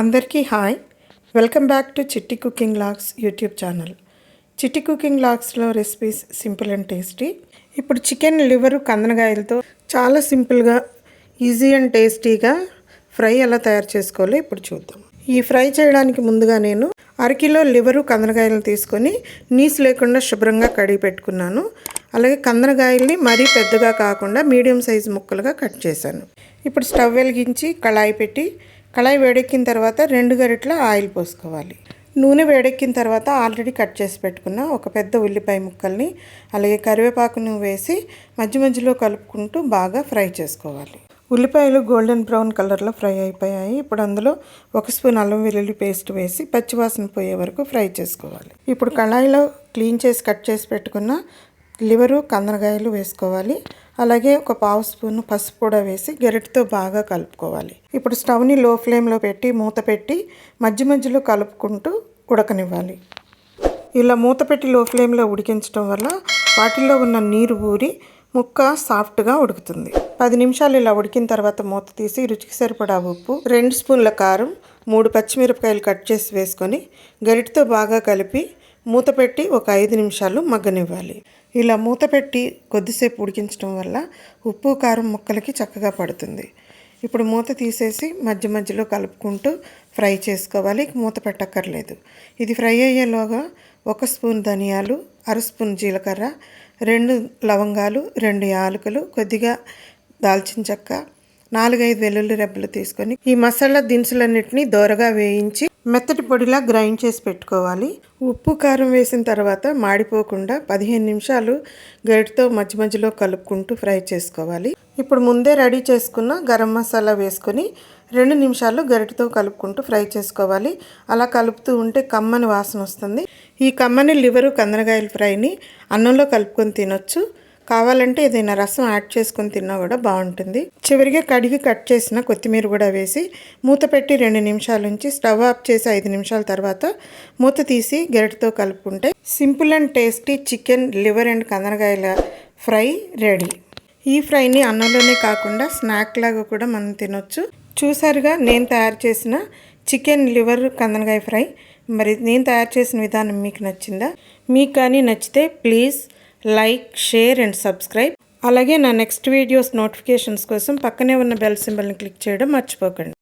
అందరికీ hi. Welcome back to Chitti cooking logs YouTube channel. Chitti cooking లాగ్స్లో recipes simple and tasty. ఇప్పుడు chicken liver కందనకాయలతో చాలా సింపుల్గా easy and టేస్టీగా fry ఎలా తయారు చేసుకోవాలో ఇప్పుడు చూద్దాం. ఈ ఫ్రై చేయడానికి ముందుగా నేను అరకిలో లివరు కందనకాయలు తీసుకొని నీసు లేకుండా శుభ్రంగా కడిగి పెట్టుకున్నాను. అలాగే కందనకాయల్ని మరీ పెద్దగా కాకుండా మీడియం సైజు ముక్కలుగా కట్ చేశాను. ఇప్పుడు స్టవ్ వెలిగించి కళాయి పెట్టి కళాయి వేడెక్కిన తర్వాత రెండు గరిటల ఆయిల్ పోసుకోవాలి. నూనె వేడెక్కిన తర్వాత ఆల్రెడీ కట్ చేసి పెట్టుకున్న ఒక పెద్ద ఉల్లిపాయ ముక్కల్ని అలాగే కరివేపాకును వేసి మధ్య మధ్యలో కలుపుకుంటూ బాగా ఫ్రై చేసుకోవాలి. ఉల్లిపాయలు గోల్డెన్ బ్రౌన్ కలర్లో ఫ్రై అయిపోయాయి. ఇప్పుడు అందులో ఒక స్పూన్ అల్లం వెల్లుల్లి పేస్ట్ వేసి పచ్చివాసన పోయే వరకు ఫ్రై చేసుకోవాలి. ఇప్పుడు కళాయిలో క్లీన్ చేసి కట్ చేసి పెట్టుకున్న లివరు కందనకాయలు వేసుకోవాలి. అలాగే ఒక పావు స్పూన్ పసుపు కూడా వేసి గరిటతో బాగా కలుపుకోవాలి. ఇప్పుడు స్టవ్ని లో ఫ్లేమ్లో పెట్టి మూత పెట్టి మధ్య మధ్యలో కలుపుకుంటూ ఉడకనివ్వాలి. ఇలా మూత పెట్టి లో ఫ్లేమ్లో ఉడికించడం వల్ల వాటిల్లో ఉన్న నీరు ఊరి ముక్క సాఫ్ట్గా ఉడుకుతుంది. పది నిమిషాలు ఇలా ఉడికిన తర్వాత మూత తీసి రుచికి సరిపడా ఉప్పు రెండు స్పూన్ల కారం మూడు పచ్చిమిరపకాయలు కట్ చేసి వేసుకొని గరిటతో బాగా కలిపి మూత పెట్టి ఒక ఐదు నిమిషాలు మగ్గనివ్వాలి. ఇలా మూత పెట్టి కొద్దిసేపు ఉడికించడం వల్ల ఉప్పు కారం ముక్కలకి చక్కగా పడుతుంది. ఇప్పుడు మూత తీసేసి మధ్య మధ్యలో కలుపుకుంటూ ఫ్రై చేసుకోవాలి. మూత పెట్టక్కర్లేదు. ఇది ఫ్రై అయ్యేలోగా ఒక స్పూన్ ధనియాలు అర స్పూన్ జీలకర్ర రెండు లవంగాలు రెండు యాలకులు కొద్దిగా దాల్చిన చెక్క నాలుగైదు వెల్లుల్లి రెబ్బలు తీసుకొని ఈ మసాలా దినుసులన్నింటినీ దోరగా వేయించి మెత్తటి పొడిలా గ్రైండ్ చేసి పెట్టుకోవాలి. ఉప్పు కారం వేసిన తర్వాత మాడిపోకుండా పదిహేను నిమిషాలు గరిటతో మధ్య మధ్యలో కలుపుకుంటూ ఫ్రై చేసుకోవాలి. ఇప్పుడు ముందే రెడీ చేసుకున్న గరం మసాలా వేసుకొని రెండు నిమిషాలు గరిటతో కలుపుకుంటూ ఫ్రై చేసుకోవాలి. అలా కలుపుతూ ఉంటే కమ్మని వాసన వస్తుంది. ఈ కమ్మని లివరు కందనకాయల ఫ్రైని అన్నంలో కలుపుకొని తినొచ్చు. కావాలంటే ఏదైనా రసం యాడ్ చేసుకొని తిన్నా కూడా బాగుంటుంది. చివరిగా కడిగి కట్ చేసిన కొత్తిమీర కూడా వేసి మూత పెట్టి రెండు నిమిషాల నుంచి స్టవ్ ఆఫ్ చేసి ఐదు నిమిషాల తర్వాత మూత తీసి గరిటతో కలుపుకుంటే simple and tasty chicken liver and కందనకాయల fry ready. ఈ ఫ్రైని అన్నంలోనే కాకుండా స్నాక్ లాగా కూడా మనం తినొచ్చు. చూసారుగా నేను తయారు చేసిన చికెన్ లివర్ కందనకాయ ఫ్రై. మరి నేను తయారు చేసిన విధానం మీకు నచ్చిందా? మీకు కానీ నచ్చితే please like share and subscribe. అలాగే నా నెక్స్ట్ వీడియోస్ నోటిఫికేషన్స్ కోసం పక్కనే ఉన్న బెల్ సింబల్ని క్లిక్ చేయడం మర్చిపోకండి.